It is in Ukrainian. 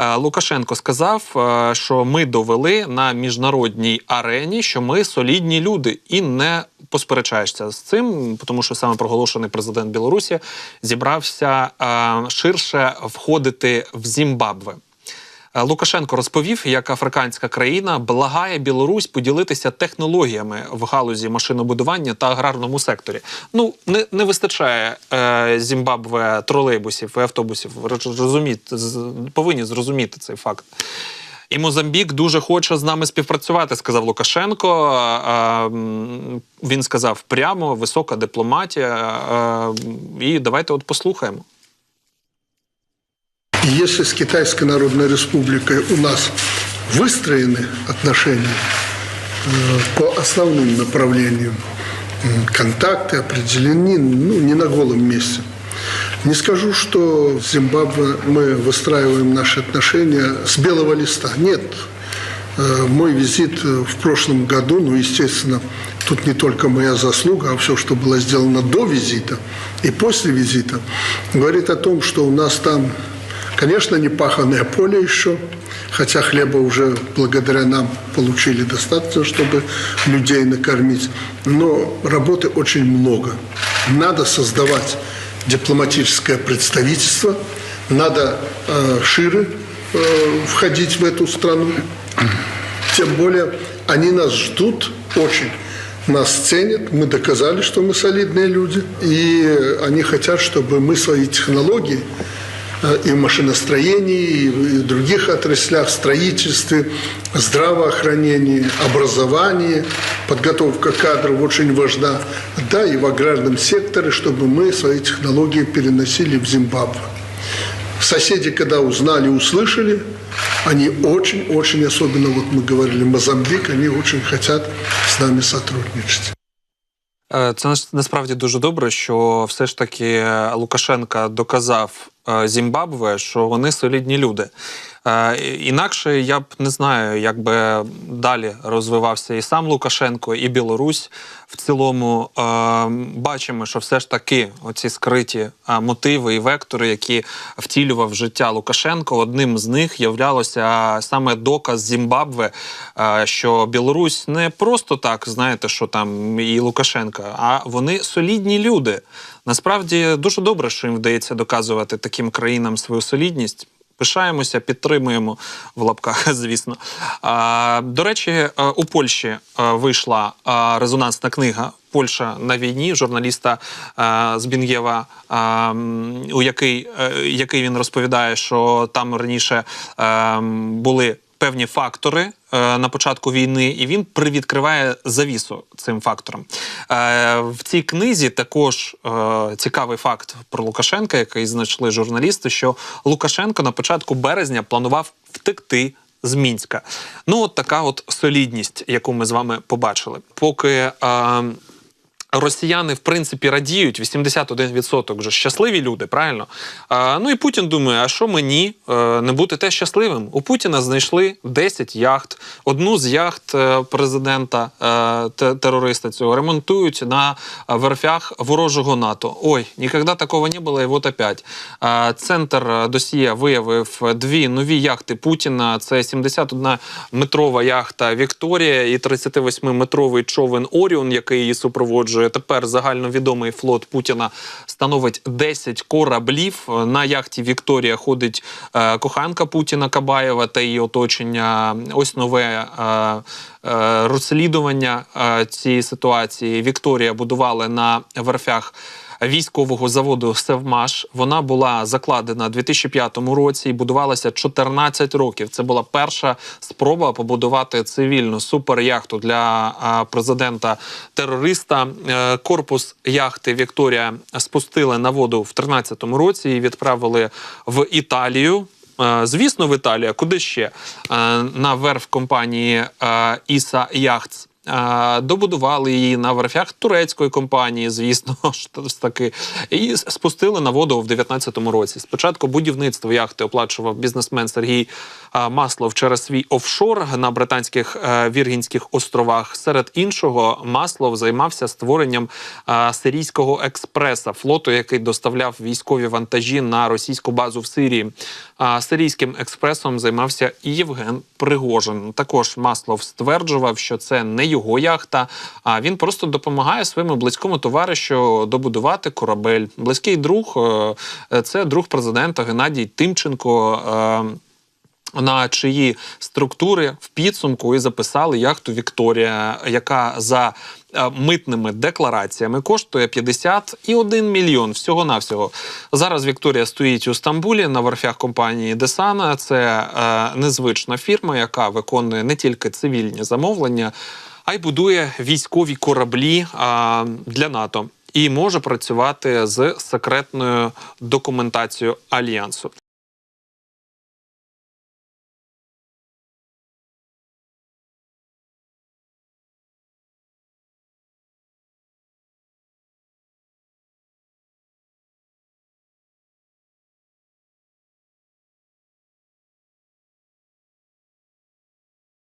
Е, Лукашенко сказав, е, що ми довели на міжнародній арені, що ми солідні люди, і не посперечаєшся з цим, тому що саме проголошений президент Білорусі зібрався е, ширше входити в Зімбабве. Е, Лукашенко розповів, як африканська країна благає Білорусь поділитися технологіями в галузі машинобудування та аграрному секторі. Ну не, не вистачає е, Зімбабве тролейбусів і автобусів. Розуміти, повинні зрозуміти цей факт. І Мозамбік дуже хоче з нами співпрацювати, сказав Лукашенко. Е, Він сказав прямо висока дипломатія. Е, І давайте от послухаємо. И если с Китайской Народной Республикой у нас выстроены отношения э, по основным направлениям, м, контакты определены ну, не на голом месте. Не скажу, что с Зимбабве мы выстраиваем наши отношения с белого листа. Нет. Э, Мой визит э, в прошлом году, ну, естественно, тут не только моя заслуга, а все, что было сделано до визита и после визита, говорит о том, что у нас там Конечно, не паханное поле еще, хотя хлеба уже благодаря нам получили достаточно, чтобы людей накормить. Но работы очень много. Надо создавать дипломатическое представительство, надо э, шире э, входить в эту страну. Тем более они нас ждут очень. Нас ценят, мы доказали, что мы солидные люди. И они хотят, чтобы мы свои технологии э, и в машиностроении, и в других отраслях, строительстве, здравоохранении, образовании, подготовка кадров очень важна, да, и в аграрном секторе, чтобы мы свои технологии переносили в Зимбабве. Соседи, когда узнали, услышали, они очень-очень, особенно вот мы говорили Мозамбик, они очень хотят с нами сотрудничать. Е, Це нас- насправді дуже добре, що все ж таки Лукашенка доказав е, Зімбабве, що вони солідні люди. Е, Інакше я б не знаю, як би далі розвивався і сам Лукашенко, і Білорусь в цілому. Е, Бачимо, що все ж таки оці скриті е, мотиви і вектори, які втілював життя Лукашенко, одним з них являлося саме доказ Зімбабве, що Білорусь не просто так, знаєте, що там і Лукашенка, а вони солідні люди. Насправді дуже добре, що їм вдається доказувати таким країнам свою солідність. Пишаємося, підтримуємо в лапках, звісно. А, до речі, е, у Польщі е, вийшла е, резонансна книга Польща на війні журналіста е, Збінгєва, у який, який він розповідає, що там раніше були певні фактори е, на початку війни, і він привідкриває завісу цим факторам. Е, в цій книзі також е, цікавий факт про Лукашенка, який знайшли журналісти, що Лукашенко на початку березня планував втекти. З Мінська. Ну, от така от солідність, яку ми з вами побачили. Поки е, росіяни, в принципі, радіють, 81% вже щасливі люди, правильно? А, ну і Путін думає, а що мені е, не бути теж щасливим? У Путіна знайшли 10 яхт. Одну з яхт е, президента е, терориста цього ремонтують на верфях ворожого НАТО. Ой, ніколи такого не було, і от опять. Центр досія виявив дві нові яхти Путіна. Це 71-метрова яхта Вікторія і 38-метровий човен Оріон, який її супроводжує. Тепер загальновідомий флот Путіна становить 10 кораблів. На яхті Вікторія ходить е, коханка Путіна Кабаєва та її оточення. Ось нове. е, е, Розслідування е, цієї ситуації Вікторія будували на верфях військового заводу Севмаш. Вона була закладена у 2005 році і будувалася 14 років. Це була перша спроба побудувати цивільну суперяхту для президента терориста. Е, Корпус яхти Вікторія спустили на воду в 2013 році і відправили в Італію. Е, Звісно, в Італію, куди ще? Е, На верф компанії Іса Яхтс добудували її на верфях турецької компанії, звісно ж таки, і спустили на воду в 2019 році. Спочатку будівництво яхти оплачував бізнесмен Сергій Маслов через свій офшор на британських е, Віргінських островах. Серед іншого, Маслов займався створенням сирійського експреса флоту, який доставляв військові вантажі на російську базу в Сирії. Сирійським експресом займався і Євген Пригожин. Також Маслов стверджував, що це не його яхта, а він просто допомагає своєму близькому товаришу добудувати корабель. Близький друг е, це друг президента Геннадій Тимченко. е, на чиї структури в підсумку і записали яхту Вікторія, яка за е, митними деклараціями коштує 51 мільйон всього навсього. Зараз Вікторія стоїть у Стамбулі на верфях компанії Десана. Це е, незвична фірма, яка виконує не тільки цивільні замовлення, а й будує військові кораблі а, для НАТО і може працювати з секретною документацією альянсу.